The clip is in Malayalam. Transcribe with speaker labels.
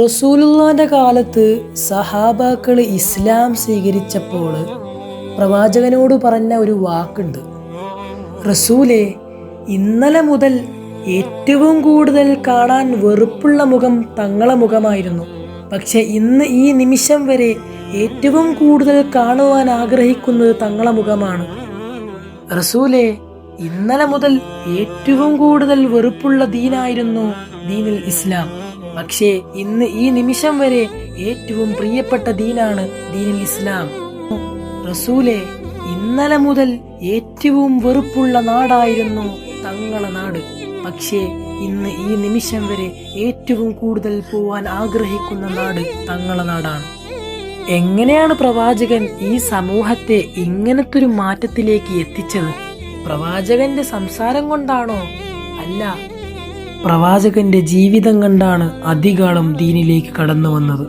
Speaker 1: റസൂലുള്ളാന്റെ കാലത്ത് സഹാബാക്കൾ ഇസ്ലാം സ്വീകരിച്ചപ്പോൾ പ്രവാചകനോട് പറഞ്ഞ ഒരു വാക്കുണ്ട്. റസൂലെ ഇന്നലെ മുതൽ ഏറ്റവും കൂടുതൽ കാണാൻ വെറുപ്പുള്ള മുഖം തങ്ങളെ മുഖമായിരുന്നു. പക്ഷെ ഇന്ന് ഈ നിമിഷം വരെ ഏറ്റവും കൂടുതൽ കാണുവാൻ ആഗ്രഹിക്കുന്നത് തങ്ങളെ മുഖമാണ്. റസൂലെ ഇന്നലെ മുതൽ ഏറ്റവും കൂടുതൽ വെറുപ്പുള്ള ദീനായിരുന്നു ദീനിൽ ഇസ്ലാം. പക്ഷേ ഇന്ന് ഈ നിമിഷം വരെ ഏറ്റവും പ്രിയപ്പെട്ട ദീനാണ് ദീനിൽ ഇസ്ലാം. റസൂലെ ഇന്നലെ മുതൽ ഏറ്റവും വെറുപ്പുള്ള നാടായിരുന്നു തങ്ങളെ നാട്. പക്ഷേ ഇന്ന് ഈ നിമിഷം വരെ ഏറ്റവും കൂടുതൽ പോവാൻ ആഗ്രഹിക്കുന്ന നാട് തങ്ങളെ നാടാണ്. എങ്ങനെയാണ് പ്രവാചകൻ ഈ സമൂഹത്തെ ഇങ്ങനത്തെ ഒരു മാറ്റത്തിലേക്ക് എത്തിച്ചത്? പ്രവാചകന്റെ സംസാരം കൊണ്ടാണോ? അല്ല പ്രവാചകന്റെ ജീവിതം കണ്ടാണ് അധികാളം ദീനിലേക്ക് കടന്നു വന്നത്.